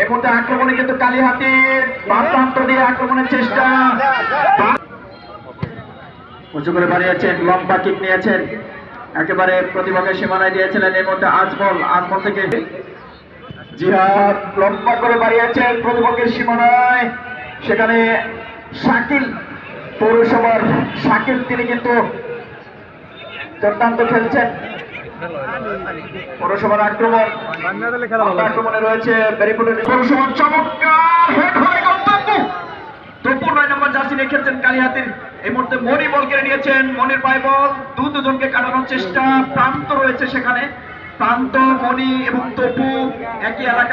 এই আক্রমণে কিন্তু কালীহাতির দিয়ে আক্রমণের চেষ্টা। উঁচু করে বাড়িয়েছেন, লম্বা কিক নিয়েছেন। একেবারে সীমানায় দিয়েছিলেন আজমল। আজমল থেকে জিহাদ লম্বা করে বাড়িয়েছেন প্রতিপক্ষের সীমানায়। সেখানে শাকিল, পৌরসভার শাকিল, তিনি কিন্তু দুর্দান্ত খেলছেন। পৌরসভার আক্রমণ। আক্রমণে রয়েছে পৌরসভার চমৎকার হেড হয় গন্তব্য তপু নয় নম্বর জার্সি নিয়ে খেলছেন কালিহাতির। এই মুহূর্তে মনি বল কেড়ে নিয়েছেন। মনির পায় বল। দু দুজনকে কাটানোর চেষ্টা। প্রান্ত রয়েছে সেখানে। প্রান্ত মনি এবং তপু একই এলাকা